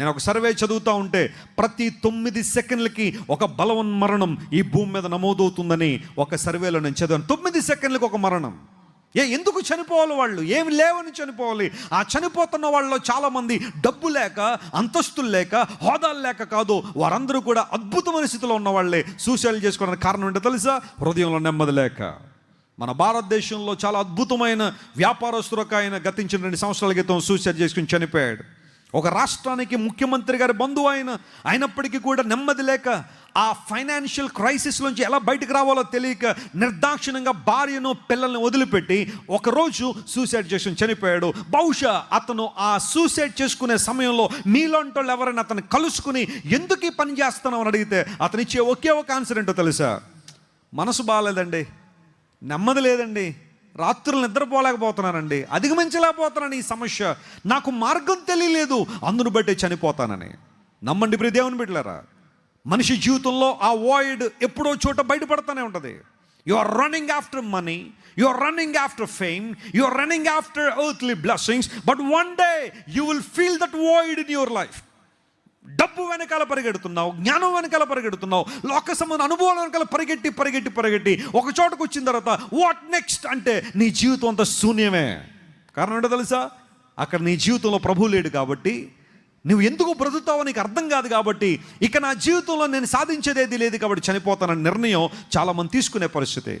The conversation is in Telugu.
నేను ఒక సర్వే చదువుతూ ఉంటే ప్రతి తొమ్మిది సెకండ్లకి ఒక బలవన్ మరణం ఈ భూమి మీద నమోదవుతుందని ఒక సర్వేలో నేను చదివాను. తొమ్మిది సెకండ్లకి ఒక మరణం. ఏ ఎందుకు చనిపోవాలి వాళ్ళు? ఏమి లేవని చనిపోవాలి. ఆ చనిపోతున్న వాళ్ళలో చాలామంది డబ్బు లేక అంతస్తులు లేక హోదాలు లేక కాదు వారందరూ కూడా అద్భుతమైన స్థితిలో ఉన్న వాళ్ళే. సూసైడ్ చేసుకోవడానికి కారణం ఏంటో తెలుసా? హృదయంలో నెమ్మది లేక. మన భారతదేశంలో చాలా అద్భుతమైన వ్యాపారస్తులకు ఆయన గతించిన రెండు సంవత్సరాల క్రితం సూసైడ్ చేసుకుని చనిపోయాడు. ఒక రాష్ట్రానికి ముఖ్యమంత్రి గారి బంధువు ఆయన అయినప్పటికీ కూడా నెమ్మది లేక ఆ ఫైనాన్షియల్ క్రైసిస్ నుంచి ఎలా బయటకు రావాలో తెలియక నిర్దాక్షిణంగా భార్యను పిల్లల్ని వదిలిపెట్టి ఒకరోజు సూసైడ్ చేసుకుని చనిపోయాడు. బహుశా అతను ఆ సూసైడ్ చేసుకునే సమయంలో మీలాంటి వాళ్ళు ఎవరైనా అతను కలుసుకుని ఎందుకు ఈ పని చేస్తున్నావు అని అడిగితే అతను ఇచ్చే ఒకే ఒక ఆన్సర్ ఏంటో తెలుసా? మనసు బాగాలేదండి. నెమ్మది లేదండి. రాత్రులు నిద్రపోలేకపోతున్నానండి. అధిగమించలేకపోతున్నాను ఈ సమస్య. నాకు మార్గం తెలియలేదు. అందును బట్టి చనిపోతానని. నమ్మండి ఇప్పుడు దేవుని బిడ్డలారా. మనిషి జీవితంలో ఆ వాయిడ్ ఎప్పుడో చోట బయటపడుతూనే ఉంటుంది. You are running after money you are running after fame you are running after earthly blessings but one day you will feel that void in your life డబ్బు వెనకాల పరిగెడుతున్నావు జ్ఞానం వెనకాల పరిగెడుతున్నావు లోక సంబంధ అనుభవాల వెనకాల పరిగెట్టి పరిగెట్టి పరిగెట్టి ఒక చోటకు వచ్చిన తర్వాత వాట్ నెక్స్ట్ అంటే నీ జీవితం అంత శూన్యమే. కారణం ఏంటో తెలుసా? అక్కడ నీ జీవితంలో ప్రభు లేడు కాబట్టి నువ్వు ఎందుకు బ్రతుకుతావో నీకు అర్థం కాదు కాబట్టి ఇక నా జీవితంలో నేను సాధించేదేది లేదు కాబట్టి చనిపోతానన్న నిర్ణయం చాలామంది తీసుకునే పరిస్థితి.